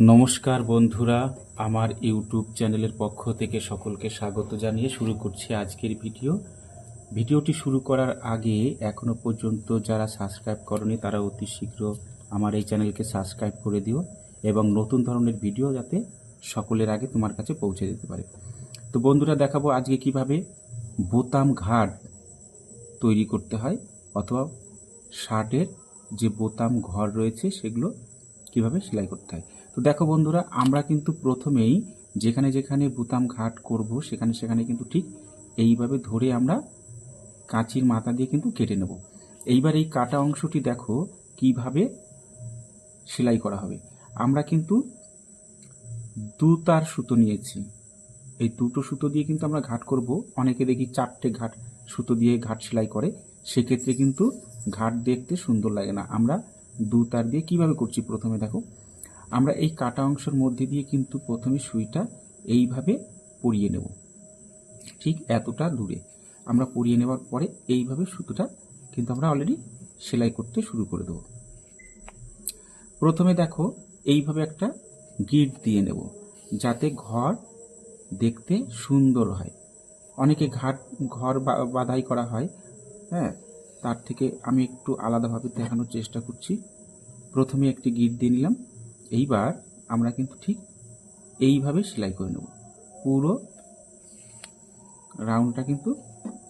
নমস্কার বন্ধুরা, আমার ইউটিউব চ্যানেলের পক্ষ থেকে সকলকে স্বাগত জানিয়ে শুরু করছি আজকের ভিডিও। ভিডিওটি শুরু করার আগে এখনও পর্যন্ত যারা সাবস্ক্রাইব করনি, তারা অতি শীঘ্র আমার এই চ্যানেলকে সাবস্ক্রাইব করে দিও এবং নতুন ধরনের ভিডিও যাতে সকলের আগে তোমার কাছে পৌঁছে যেতে পারে। তো বন্ধুরা, দেখাবো আজকে কীভাবে বোতাম ঘাট তৈরি করতে হয় অথবা শার্টের যে বোতাম ঘর রয়েছে, সেগুলো কীভাবে সেলাই করতে হয়। তো দেখো বন্ধুরা, আমরা কিন্তু প্রথমেই যেখানে যেখানে বোতাম ঘাট করব, সেখানে সেখানে কিন্তু ঠিক এইভাবে ধরে আমরা কাঁচির মাথা দিয়ে কিন্তু কেটে নেব। এইবার এই কাটা অংশটি দেখো কীভাবে সেলাই করা হবে। আমরা কিন্তু দু তার সুতো নিয়েছি। এই দুটো সুতো দিয়ে কিন্তু আমরা ঘাট করব। অনেকে দেখি চারটে ঘাট সুতো দিয়ে ঘাট সেলাই করে। সেক্ষেত্রে কিন্তু ঘাট দেখতে সুন্দর লাগে না। আমরা দু তার দিয়ে কীভাবে করছি প্রথমে দেখো। আমরা এই কাটা অংশের মধ্যে দিয়ে কিন্তু প্রথমে সুইটা এইভাবে পরিয়ে নেব। ঠিক এতটা দূরে। আমরা পরিয়ে নেওয়ার পরে এইভাবে সুতোটা কিন্তু আমরা অলরেডি সেলাই করতে শুরু করে দেবো। প্রথমে দেখো এইভাবে একটা গিট দিয়ে নেব যাতে ঘর দেখতে সুন্দর হয়। অনেকে ঘাট, ঘর বাধাই করা হয়। হ্যাঁ তার থেকে আমি একটু আলাদাভাবে দেখানোর চেষ্টা করছি। প্রথমে একটি গিট দিয়ে নিলাম। এইবার আমরা কিন্তু ঠিক এইভাবে সেলাই করে নেব। পুরো রাউন্ডটা কিন্তু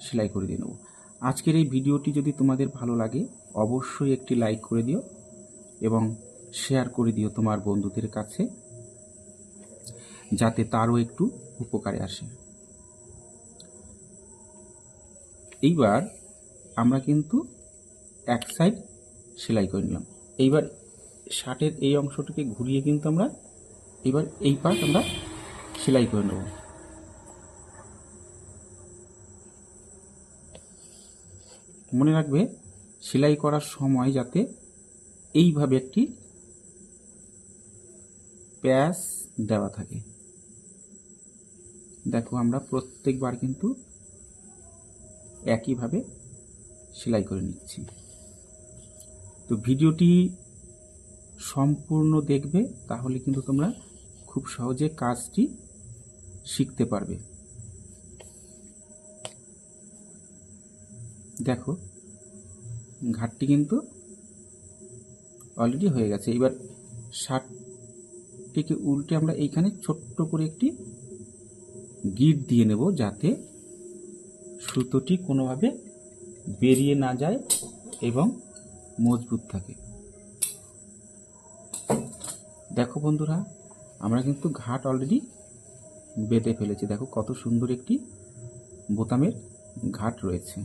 সেলাই করে দিয়ে নেব। আজকের এই ভিডিওটি যদি তোমাদের ভালো লাগে, অবশ্যই একটি লাইক করে দিও এবং শেয়ার করে দিও তোমার বন্ধুদের কাছে, যাতে তারও একটু উপকারে আসে। এইবার আমরা কিন্তু এক সাইড সেলাই করে নিলাম। এইবার শার্টের এই অংশটিকে ঘুরিয়ে কিন্তু আমরা এবার এই পার্ট আমরা সেলাই করে নেব। মনে রাখবে, সেলাই করার সময় যাতে এইভাবে একটি প্যাচ দেওয়া থাকে। দেখো, আমরা প্রত্যেকবার কিন্তু একইভাবে সেলাই করে নিচ্ছি। তো ভিডিওটি সম্পূর্ণ দেখবে, তাহলে কিন্তু তোমরা খুব সহজে কাজটি শিখতে পারবে। দেখো ঘাটটি কিন্তু অলরেডি হয়ে গেছে। এবার শার্টটিকে উল্টে আমরা এইখানে ছোট্ট করে একটি গিট দিয়ে নেব, যাতে সুতোটি কোনোভাবে বেরিয়ে না যায় এবং মজবুত থাকে। দেখো বন্ধুরা, আমরা কিন্তু ঘাট অলরেডি বেঁধে ফেলেছি। দেখো কত সুন্দর একটি বোতামের ঘাট রয়েছে।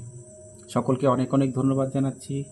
সকলকে অনেক অনেক ধন্যবাদ জানাচ্ছি।